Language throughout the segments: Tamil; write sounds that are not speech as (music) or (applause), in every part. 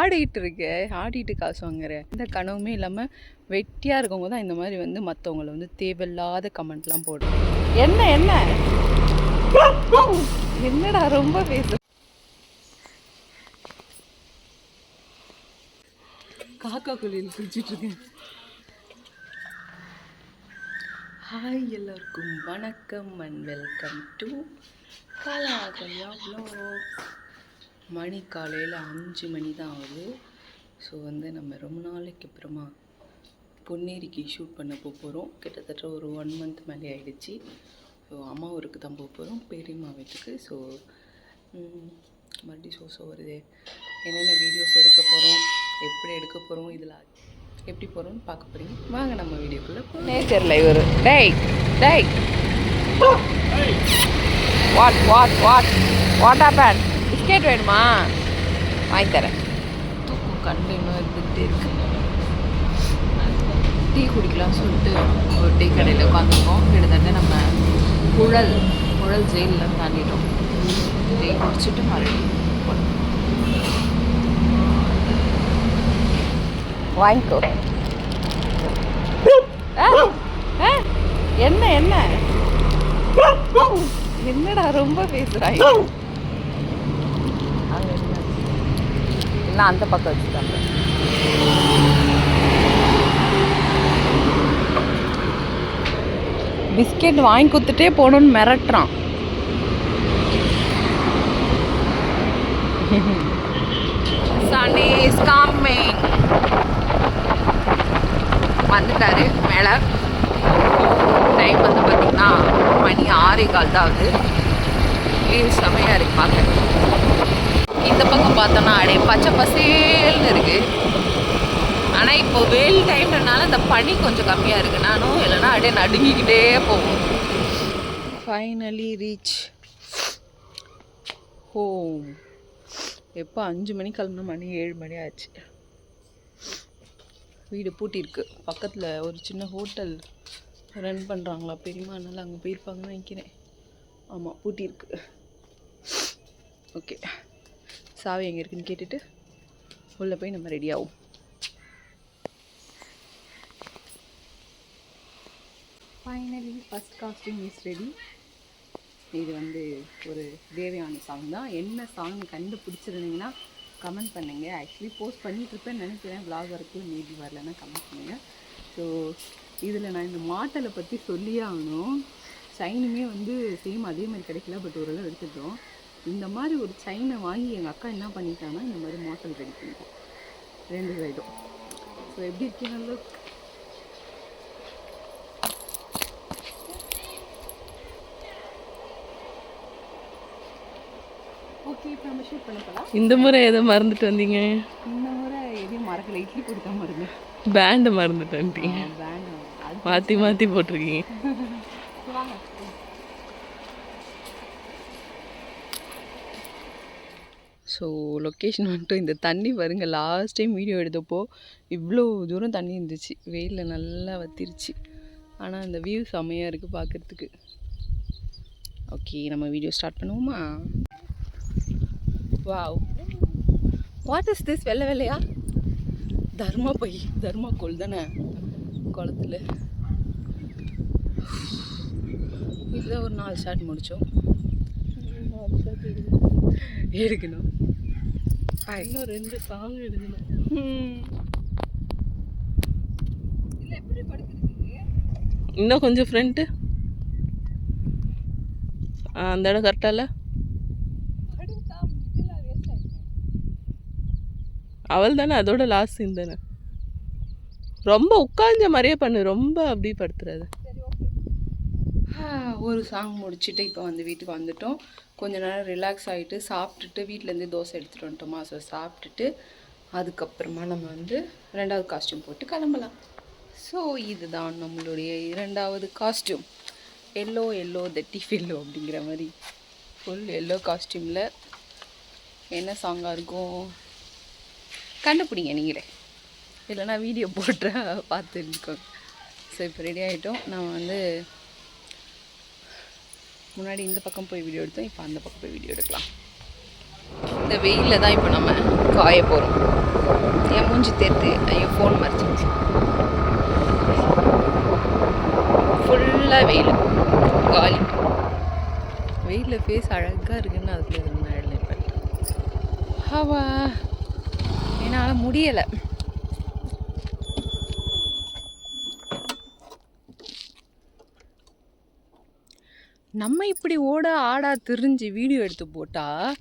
ஆடிட்டு இருக்க ஆடிட்டு காசு வாங்குற. இந்த கனவுமே இல்லாமல் வெட்டியாக இருக்கவங்க தான் இந்த மாதிரி வந்து மற்றவங்கள வந்து தேவையில்லாத கமெண்ட்லாம் போடுறோம் என்ன என்ன? என்னடா ரொம்ப பேசு காக்கா குளியல் குளிச்சிட்டு இருக்கேன். ஹாய் எல்லாருக்கும் வணக்கம் and welcome to Kala Kalya vlog. மணி காலையில் அஞ்சு மணி தான் ஆகுது. ஸோ வந்து நம்ம ரொம்ப நாளைக்கு அப்புறமா பொன்னேரிக்கு ஷூட் பண்ண போக போகிறோம் கிட்டத்தட்ட ஒரு ஒன் மந்த் மேலே ஆகிடுச்சி ஸோ அம்மா ஊருக்கு தான் போக போகிறோம் பெரியம்மா வீட்டுக்கு. ஸோ மறுபடியும் சோசோ ஸோ வருது. என்னென்ன வீடியோஸ் எடுக்க போகிறோம் எப்படி எடுக்க போகிறோம் இதில் எப்படி போகிறோம்னு பார்க்க போகிறீங்க வாங்க நம்ம வீடியோக்குள்ளே நேச்சர் லைவ் ஒரு டேய் டேய். வாட் வாட் வாட் வாட் ஆப்பன் பிஸ்கெட் வேணுமா? வாங்கி தரேன். தூக்கம் கண்டு இருந்துகிட்டே இருக்கு. டீ குடிக்கலாம் சொல்லிட்டு ஒரு டீ கடையில் உட்காந்துருக்கோம். கிட்டத்தட்ட நம்ம குழல் குழல் ஜெயிலில் தாண்டிட்டோம். டீ குடிச்சிட்டு மறுபடியும். வாங்கிக்கோ. என்ன என்ன? என்னடா ரொம்ப பேசுறாங்க அங்க இல்ல. எல்லாம் அந்த பக்கம் வச்சுட்டாங்க பிஸ்கெட் வாங்கி கொடுத்துட்டே போகணும்னு மிரட்டுறான். சனி இஸ் கம்மிங் வந்துட்டாரு மேலே. டைம் வந்து பார்த்தீங்கன்னா மணி ஆறே கால் தான் ஆகுது. வியூ செமையாக இருக்கு பார்க்க இந்த பக்கம் பார்த்தோன்னா அப்படியே பச்சை பசேல்னு இருக்கு. ஆனால் இப்போ வெயில் டைம்னால இந்த பனி கொஞ்சம் கம்மியாக இருக்கு. நானும் இல்லைன்னா அப்படியே நடுங்கிக்கிட்டே போகும் ஃபைனலி ரீச் ஹோம் எப்போ அஞ்சு மணி கிளம்புன மணி? ஏழு மணி ஆச்சு. வீடு பூட்டியிருக்கு. பக்கத்தில் ஒரு சின்ன ஹோட்டல் ரன் பண்ணுறாங்களா பெரியம்மா அதனால் அங்கே போயிருப்பாங்கன்னு நினைக்கிறேன். ஆமாம் பூட்டியிருக்கு. ஓகே சாவி எங்கே இருக்குன்னு கேட்டுட்டு உள்ளே போய் நம்ம ரெடி ஆகும் finally first costume is ready இது வந்து ஒரு தேவயானி சாங் தான். என்ன சாங் கண்டுபிடிச்சிருந்தீங்கன்னா கமெண்ட் பண்ணுங்க. ஆக்சுவலி போஸ்ட் பண்ணிட்டுருப்பேன் நினைக்கிறேன். Vlog வரைக்கும் மீதி வரலன்னா கமெண்ட் பண்ணுங்கள் ஸோ இதில் நான் இந்த மாட்டலை பற்றி சொல்லியே ஆகணும். சைனுமே வந்து சேம் அதே மாதிரி கிடைக்கல பட் ஓரளவு எடுத்துட்டோம் இந்த மாதிரி ஒரு சைனை வாங்கி எங்கள் அக்கா என்ன பண்ணிட்டாங்கன்னா இந்த மாதிரி மாட்டல் ரெடி பண்ணிட்டோம் ரெண்டு சைடும் ஸோ எப்படி இருக்கீங்க போகலாம் இந்த முறை எதை மறந்துட்டு வந்தீங்க? இந்த முறை எதையும் மறக்கல. இட்லி கொடுத்தா மருந்து பேண்டு மறந்துட்டு வந்துட்டீங்க. மாற்றி மாற்றி போட்டிருக்கீங்க (laughs) வாங்க ஸோ லொக்கேஷன் வந்துட்டு இந்த தண்ணி பாருங்க லாஸ்ட் டைம் வீடியோ எடுத்தப்போ இவ்வளோ தூரம் தண்ணி இருந்துச்சு. வெயிலில் நல்லா வத்திருச்சு. ஆனால் அந்த வியூ செம்மையாக இருக்குது பார்க்குறதுக்கு ஓகே நம்ம வீடியோ ஸ்டார்ட் பண்ணுவோமா? வாவ் வாட் இஸ் திஸ் வெள்ளை வெள்ளையா? தர்மா பை தர்மா கோல் தானே குளத்துல. இதுதான் ஒரு நாலு ஷாட் முடித்தோம் எடுக்கணும் இன்னும் ரெண்டு சாங் எடுக்கணும். இன்னும் கொஞ்சம் ஃப்ரண்ட்டு அந்த இடம் கரெக்டாக இல்லை? அவள் தானே அதோட லாஸ்ட் சீன் தானே. ரொம்ப உட்கார்ந்த மாதிரியே பண்ணு ரொம்ப அப்படி படுத்துறாது. ஒரு சாங் முடிச்சுட்டு இப்போ வந்து வீட்டுக்கு வந்துட்டோம். கொஞ்ச நேரம் ரிலாக்ஸ் ஆகிட்டு சாப்பிட்டுட்டு வீட்டிலேருந்து தோசை எடுத்துகிட்டு வந்துட்டோமா ஸோ சாப்பிட்டுட்டு அதுக்கப்புறமா நம்ம வந்து ரெண்டாவது காஸ்டியூம் போட்டு கிளம்பலாம். ஸோ இதுதான் நம்மளுடைய இரண்டாவது காஸ்டியூம் எல்லோ எல்லோ தட்டி ஃபெல்லோ அப்படிங்கிற மாதிரி. ஃபுல் எல்லோ காஸ்டியூமில் என்ன சாங்காக இருக்கும் கண்டுபிடிங்க நீங்களே. இல்லைன்னா வீடியோ போட்டுற பார்த்துருக்கோங்க ஸோ இப்போ ரெடி ஆகிட்டோம் நான் வந்து முன்னாடி இந்த பக்கம் போய் வீடியோ எடுத்தோம் இப்போ அந்த பக்கம் போய் வீடியோ எடுக்கலாம். இந்த வெயிலில் தான் இப்போ நம்ம காய போகிறோம் என் மூஞ்சி தேர்த்து ஐயோ ஃபோன் மறைச்சிச்சு ஃபுல்லாக வெயில். காலி. வெயிலில் ஃபேஸ் அழகாக இருக்குன்னு அதுக்குள்ள இருந்து நான் எழுதிப்பேன் ஹவா. என்னால் முடியலை. நம்ம இப்படி ஓட ஆடா திரிஞ்சு வீடியோ எடுத்து போட்டால்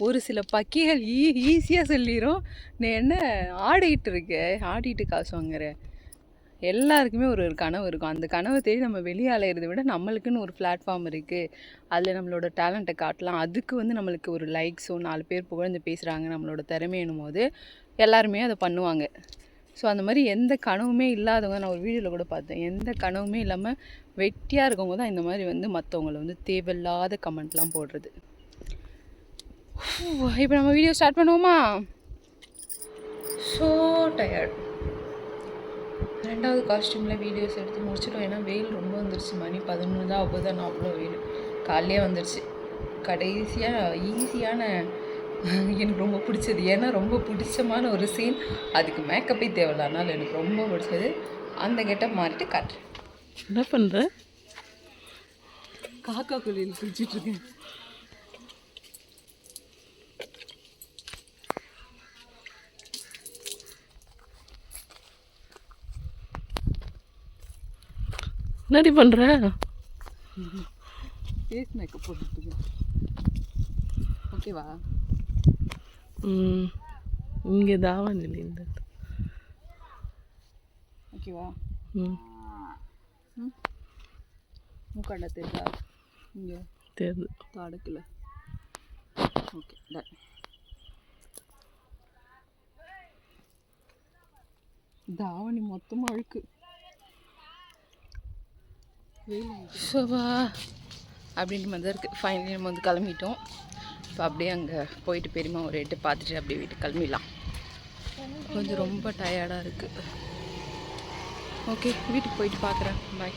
ஒரு சில பக்கிகள் ஈ ஈஸியாக சொல்லிடும் நீ என்ன ஆடிக்கிட்டு இருக்க? ஆடிட்டு காசு வாங்குற? எல்லாருக்குமே ஒரு ஒரு கனவு இருக்கும். அந்த கனவை தேடி நம்ம வெளியே அலையிறதை விட நம்மளுக்குன்னு ஒரு பிளாட்ஃபார்ம் இருக்குது அதில் நம்மளோட டேலண்ட்டை காட்டலாம். அதுக்கு வந்து நம்மளுக்கு ஒரு லைக்ஸோ நாலு பேர் புகழ்ந்து பேசுகிறாங்க நம்மளோட திறமையனும் போது எல்லாருமே அதை பண்ணுவாங்க. ஸோ அந்த மாதிரி எந்த கனவுமே இல்லாதவங்க நான் ஒரு வீடியோவில் கூட பார்த்தேன். எந்த கனவுமே இல்லாமல் வெட்டியாக இருக்கவங்க தான் இந்த மாதிரி வந்து மற்றவங்கள வந்து தேவையில்லாத கமெண்ட்லாம் போடுறது. இப்போ நம்ம வீடியோ ஸ்டார்ட் பண்ணுவோமா? ஸோ டயர்ட் ரெண்டாவது காஸ்ட்யூமில் வீடியோஸ் எடுத்து முடிச்சிட்டோம். ஏன்னா வெயில் ரொம்ப வந்துருச்சு. மணி பதினொன்று தான் அப்போ தான் அவ்வளோ வெயில். காலையிலே வந்துருச்சு. கடைசியாக ஈஸியான எனக்கு ரொம்ப பிடிச்சது. ஏன்னா ரொம்ப பிடிச்சமான ஒரு சீன் அதுக்கு மேக்கப்பே தேவையில்ல. அதனால் எனக்கு ரொம்ப பிடிச்சது. அந்த கெட்டப் மாறிட்டு காட்டுறேன் என்ன பண்ணுற காக்கா குழியில் குளிச்சிட்டு இருக்கேன். என்னடி பண்ணுற ஃபேஸ் மேக்கப் போட்டுட்டு ஓகேவா இங்கே தாவானில் இந்த ஓகேவா? ம். மூக்காண்ட தெரியுதா இங்கே. தெரியுது தடுக்கல ஓகே டன் தாவணி மொத்தமாக அழுக்கு ஷோபா அப்படின்ற மாதிரி தான் இருக்குது ஃபைனலி நம்ம வந்து கிளம்பிட்டோம். இப்போ அப்படியே அங்கே போயிட்டு பெரியம்மா ஒரு எட்டு பார்த்துட்டு அப்படியே வீட்டுக்கு கிளம்பிடலாம். கொஞ்சம் ரொம்ப டயர்டாக இருக்குது ஓகே வீட்டுக்கு போயிட்டு பார்க்குறேன். பாய்